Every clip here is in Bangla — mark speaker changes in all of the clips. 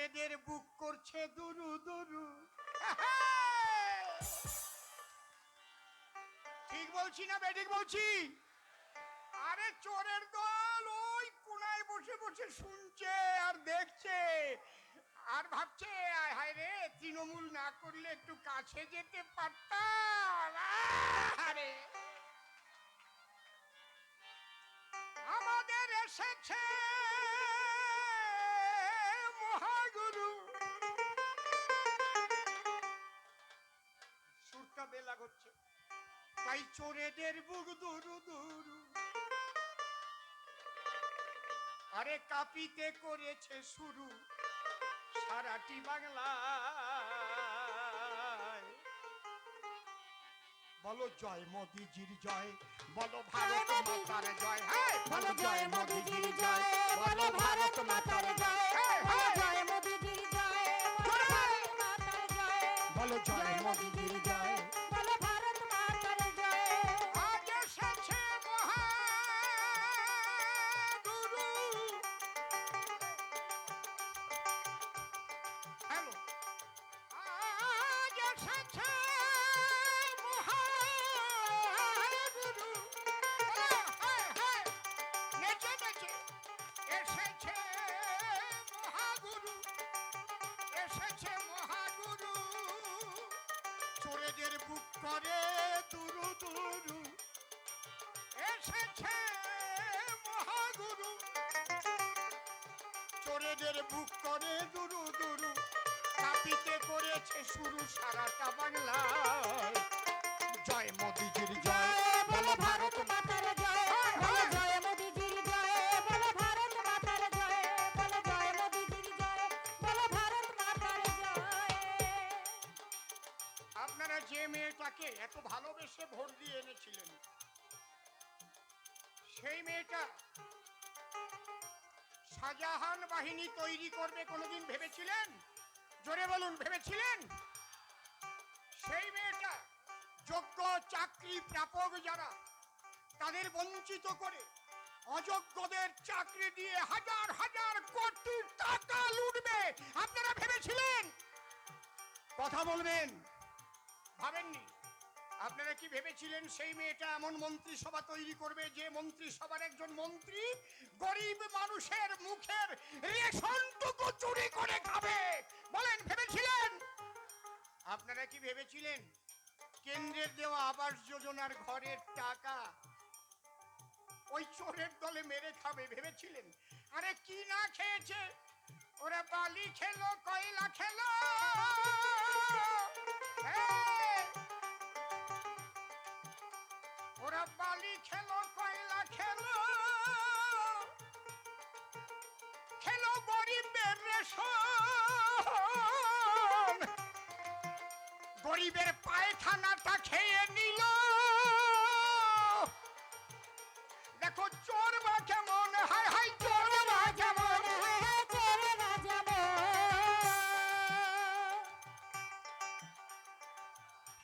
Speaker 1: চোরেদের বুক করছে দুরু দুরু ঠিক বলছি না বেঠিক বলছি? আরে চোরের দল ওই কোনায় বসে বসে শুনছে আর দেখছে। আর ভাবছে হায় রে, তৃণমূল না করলে একটু কাছে যেতে পারতাম। করছে তাই চোরেদের বুক দুরু দুরু। আরে কাপিতে করেছে শুরু সারাটি বাংলায় বলো জয় মোদিজির জয় বলো ভারত মাতার জয় হ্যাঁ
Speaker 2: বলো জয় মোদিজির জয় বলো ভারত মাতার
Speaker 1: এসেছে মহাগুরু। চোরেদের বুক করে দুরু দুরু কাপিতে করেছে শুরু সারাটা বাংলায়। জয় মোদিজির জয়
Speaker 2: বলো ভারত মাতার জয় বলো জয় মোদিজির জয় বলো ভারত মাতার জয় বলো জয় মোদিজির জয় বলো ভারত মাতার জয়।
Speaker 1: আপনারা যে মেয়েটাকে এত ভালোবেসে ভোট দিয়ে এনেছিলেন সেই মেয়েটা শাহজাহান বাহিনী তৈরি করবে কোনোদিন ভেবেছিলেন? জোরে বলুন, ভেবেছিলেন? সেই মেয়েটা যোগ্য চাকরি প্রাপক যারা, তাদের বঞ্চিত করে অযোগ্যদের চাকরি দিয়ে হাজার হাজার কোটি টাকা লুটবে। আপনারা ভেবেছিলেন? কথা বলবেন। ভাবেননি? আপনারা কি ভেবেছিলেন সেই মেয়েটা এমন মন্ত্রিসভা তৈরি করবে যে মন্ত্রিসভার একজন মন্ত্রী গরিব মানুষের মুখের রেশনটুকু চুরি করে খাবে? বলেন, ভেবেছিলেন? আপনারা কি ভেবেছিলেন? কেন্দ্রের দেওয়া আবাস যোজনার ঘরের টাকা ওই চোরের দলে মেরে খাবে, ভেবেছিলেন? আরে, কি না খেয়েছে? ওরা বালি খেলো, কয়লা খেলো। বালি খেলো, কয়লা খেলো। খেলো গরিবের রেশন। গরিবের পায়খানাটা খেয়ে নিল। দেখো চোর বা কেমন, হাই হাই চোর বা কেমন।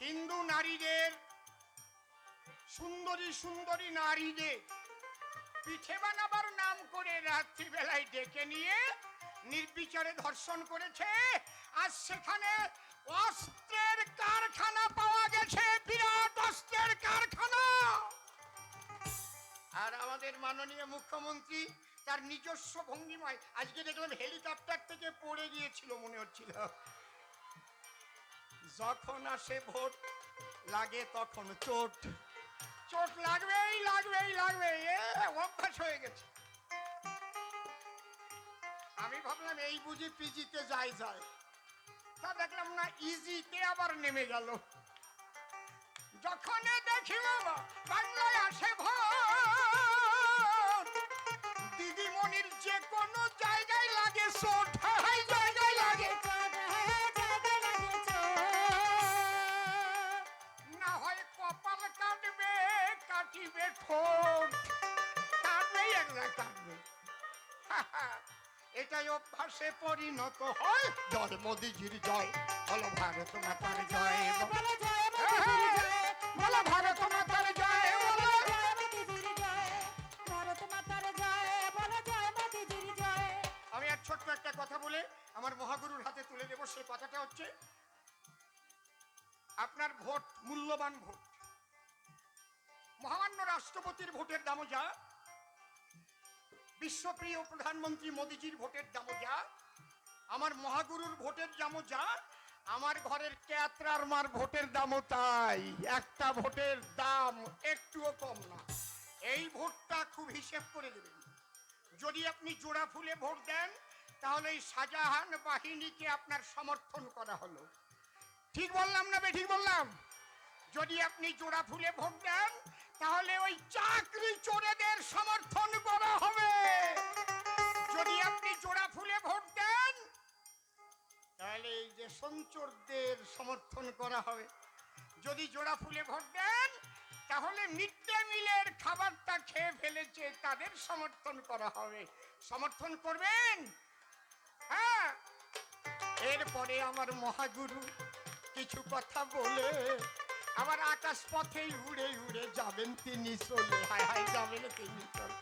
Speaker 1: হিন্দু নারীদের সুন্দরী সুন্দরী নারীদের পিঠে বানাবার নাম করে রাত্রিবেলায় ডেকে নিয়ে নির্বিচারে ধর্ষণ করেছে। আর সেখানে অস্ত্রের কারখানা পাওয়া গেছে, বিরাট অস্ত্রের কারখানা। আর আমাদের মাননীয় মুখ্যমন্ত্রী তার নিজস্ব ভঙ্গিমায়, আজকে দেখলাম হেলিকপ্টার থেকে পড়ে গিয়েছিল মনে হচ্ছিল। যখন আসে ভোট, লাগে তখন চোট। চোট লাগবেই লাগবেই লাগবে অভ্যাস হয়ে গেছে। আমি ভাবলাম, এই বুঝি পিজিতে যাই যায় তা দেখলাম না ইজিতে আবার নেমে গেল। যখন দেখি বাবা এটাই অভ্যাসে পরিণত হয়। জয় মোদিজির জয় বলো ভারত মাতার জয়। বলো বলো ভারত মাতার জয়। আমি আর ছোট্ট একটা কথা বলে আমার মহা কথা হচ্ছে আপনার ভোট মূল্যবান ভোট। মহামান্য রাষ্ট্রপতির ভোটের দামও যা বিশ্বপ্রিয় প্রধানমন্ত্রী মোদিজির ভোটের দামও যা আমার মহাগুরুর ভোটের দামও যা আমার ঘরের ক্যাতরার মার ভোটের দামও তাই। একটা ভোটের দাম একটুও কম না। এই ভোটটা খুব হিসেব করে দেবেন যদি আপনি জোড়া ফুলে ভোট দেন, তাহলে এই শাহজাহান বাহিনীকে আপনার সমর্থন করা হলো। ঠিক বললাম না বে, ঠিক বললাম? যদি আপনি জোড়া ফুলে ভোট দেন, তাহলে ওই চাকরি চোরেদের যে সঞ্চরদের সমর্থন করা হবে। যদি জোড়া ফুলে ভোট দেন তাহলে মিড ডে মিলের খাবারটা খেয়ে ফেলেছে তাদের সমর্থন করা হবে। সমর্থন করবেন? হ্যাঁ। এরপরে আমার মহাগুরু কিছু কথা বলে আবার আকাশ পথেই উড়ে উড়ে যাবেন তিনি চলে। হায় হায় যাবেন তিনি চলে।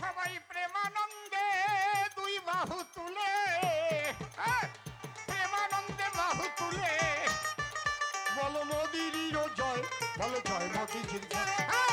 Speaker 1: সবাই প্রেমানন্দে বাহু তুলে। হ্যাঁ, প্রেমানন্দে বাহু তুলে। বলো মোদির জয় বলো জয় মোদিজির জয়।